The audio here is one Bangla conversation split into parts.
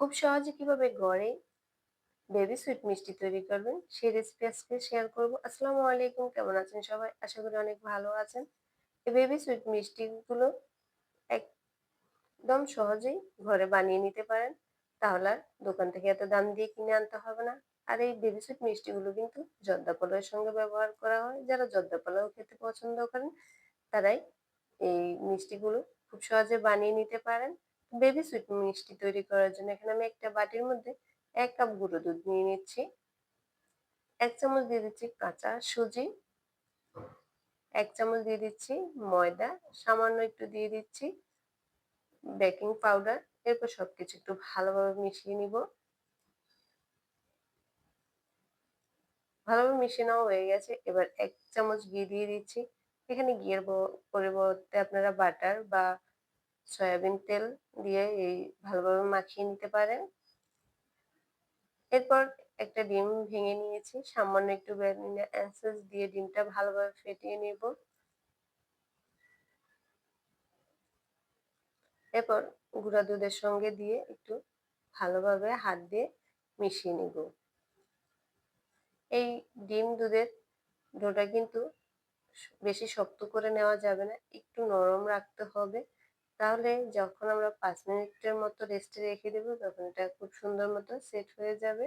খুব সহজে কীভাবে ঘরে বেবি সুইট মিষ্টি তৈরি করবেন, সেই রেসিপি আজকে শেয়ার করব। আসসালামু আলাইকুম, কেমন আছেন সবাই? আশা করি অনেক ভালো আছেন। এই বেবি সুইট মিষ্টিগুলো একদম সহজেই ঘরে বানিয়ে নিতে পারেন। তাহলে আর দোকান থেকে এত দাম দিয়ে কিনে আনতে হবে না। আর এই বেবি সুইট মিষ্টিগুলো কিন্তু জর্দা পোলাওয়ের সঙ্গে ব্যবহার করা হয়। যারা জর্দা পোলাও খেতে পছন্দ করেন, তারাই এই মিষ্টিগুলো খুব সহজে বানিয়ে নিতে পারেন। বেবি সুইট মিষ্টি তৈরি করার জন্য এখানে আমি একটা বাটির মধ্যে এক কাপ গুঁড়ো দুধ নিয়ে নিচ্ছি। এক চামচ দিয়ে দিচ্ছি কাঁচা সুজি। এক চামচ দিয়ে দিচ্ছি ময়দা। সামান্য একটু দিয়ে দিচ্ছি বেকিং পাউডার। এরপর সবকিছু একটু ভালোভাবে মিশিয়ে নিব। ভালোভাবে মিশিয়ে নেওয়া হয়ে গেছে। এবার এক চামচ ঘি দিয়ে দিচ্ছি। এখানে ঘিয়ের পরিবর্তে আপনারা বাটার বা সয়াবিন তেল দিয়ে এই ভালোভাবে মাখিয়ে নিতে পারেন। এরপর একটা ডিম ভেঙে নিয়েছি। সামান্য একটু দিয়ে ডিমটা ভালোভাবে ফেটিয়ে নেব। এরপর গুঁড়া দুধের সঙ্গে দিয়ে একটু ভালোভাবে হাত দিয়ে মিশিয়ে নিব। এই ডিম দুধের ডোটা কিন্তু বেশি শক্ত করে নেওয়া যাবে না, একটু নরম রাখতে হবে। তাহলে যখন আমরা পাঁচ মিনিটের মতো রেস্টে রেখে দেব, তখন এটা খুব সুন্দর মতো সেট হয়ে যাবে।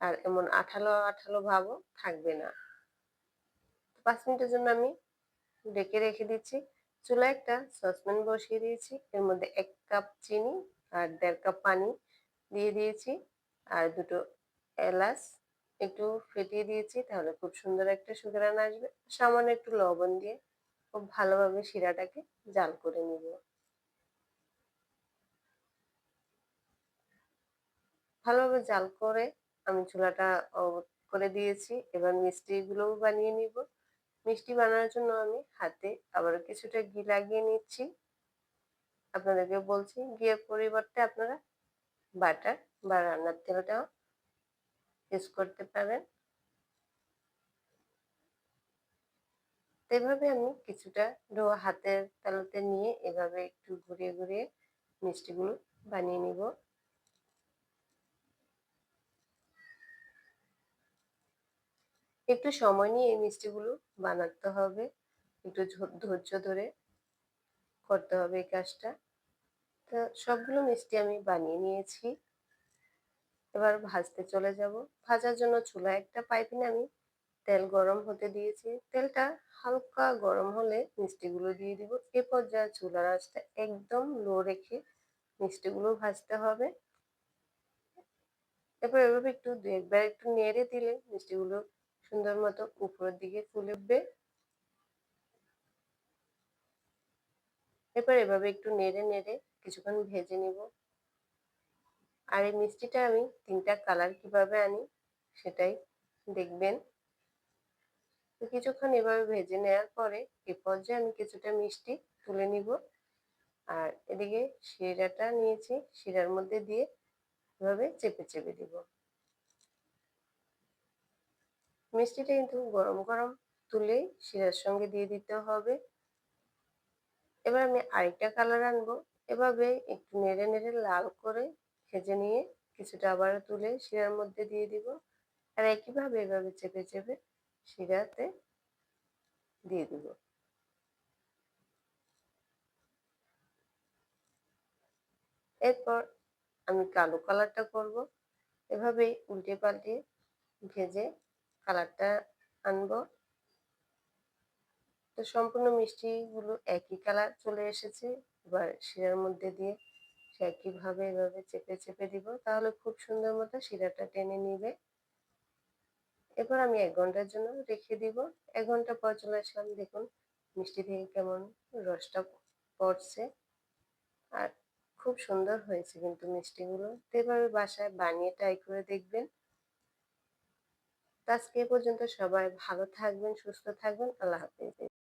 আর এমন আঠালো আঠালো ভাবও থাকবে না। পাঁচ মিনিটের জন্য আমি ডেকে রেখে দিচ্ছি। চুলা একটা সসপ্যান বসিয়ে দিয়েছি। এর মধ্যে এক কাপ চিনি আর দেড় কাপ পানি দিয়ে দিয়েছি। আর দুটো এলাচ একটু ফেটিয়ে দিয়েছি, তাহলে খুব সুন্দর একটা সুগারান আসবে। সামান্য একটু লবণ দিয়ে খুব ভালোভাবে শিরাটাকে জাল করে নিব। ভালোভাবে জাল করে আমি চুলাটা করে দিয়েছি। এবার মিষ্টিগুলোও বানিয়ে নিব। মিষ্টি বানানোর জন্য আমি হাতে আবার কিছুটা ঘি লাগিয়ে নিচ্ছি। আপনাদেরকে বলছি, ঘিয়ের পরিবর্তে আপনারা বাটার বা রান্নার তেলটাও ইউজ করতে পারেন। এভাবে আমি কিছুটা ডো হাতের তালুতে নিয়ে এভাবে একটু ঘুরিয়ে ঘুরিয়ে মিষ্টিগুলো বানিয়ে নিব। একটু সময় নিয়ে এই মিষ্টিগুলো বানাতে হবে। একটু ধৈর্য ধরে করতে হবে এই কাজটা। তো সবগুলো মিষ্টি আমি বানিয়ে নিয়েছি। এবার ভাজতে চলে যাব। ভাজার জন্য চুলায় একটা পাইপিনে আমি তেল গরম হতে দিয়েছি। তেলটা হালকা গরম হলে মিষ্টিগুলো দিয়ে দিব। এ পর্যায়ে চুলার আঁচটা একদম লো রেখে মিষ্টিগুলো ভাজতে হবে। এরপর এভাবে একটু দু একবার একটু নেড়ে দিলে মিষ্টিগুলো সুন্দর মতো উপরের দিকে ফুলে উঠবে। এরপর এভাবে একটু নেড়ে নেড়ে কিছুক্ষণ ভেজে নিব। আর এই মিষ্টিটা আমি তিনটা কালার কীভাবে আনি সেটাই দেখবেন। তো কিছুক্ষণ এভাবে ভেজে নেওয়ার পরে এ পর্যায়ে আমি কিছুটা মিষ্টি তুলে নিব। আর এদিকে শিরাটা নিয়েছি, শিরার মধ্যে দিয়ে এভাবে চেপে চেপে দিব। মিষ্টিটা কিন্তু গরম গরম তুলেই শিরার সঙ্গে দিয়ে দিতে হবে। এবার আমি আরেকটা কালার আনব। এভাবে একটু নেড়ে নেড়ে লাল করে ভেজে নিয়ে কিছুটা আবার তুলে শিরার মধ্যে দিয়ে দিব। আর একইভাবে এভাবে চেপে চেপে শিরাতে দিয়ে দিব। এরপর আমি কালো কালারটা করব। এভাবে উল্টে পাল্টে ভেজে কালারটা আনব। তো সম্পূর্ণ মিষ্টিগুলো একই কালার চলে এসেছে। এবার শিরার মধ্যে দিয়ে সে একইভাবে এভাবে চেপে চেপে দিব। তাহলে খুব সুন্দর মতো শিরাটা টেনে নিবে। এরপর আমি এক ঘণ্টার জন্য রেখে দিব। এক ঘণ্টা পর চলে আসলাম, দেখুন, মিষ্টি থেকে কেমন রসটা পড়ছে। আর খুব সুন্দর হয়েছে কিন্তু মিষ্টিগুলো। তো এভাবে বাসায় বানিয়ে ট্রাই করে দেখবেন। আজকে পর্যন্ত সবাই ভালো থাকবেন, সুস্থ থাকবেন। আল্লাহ হাফিজ।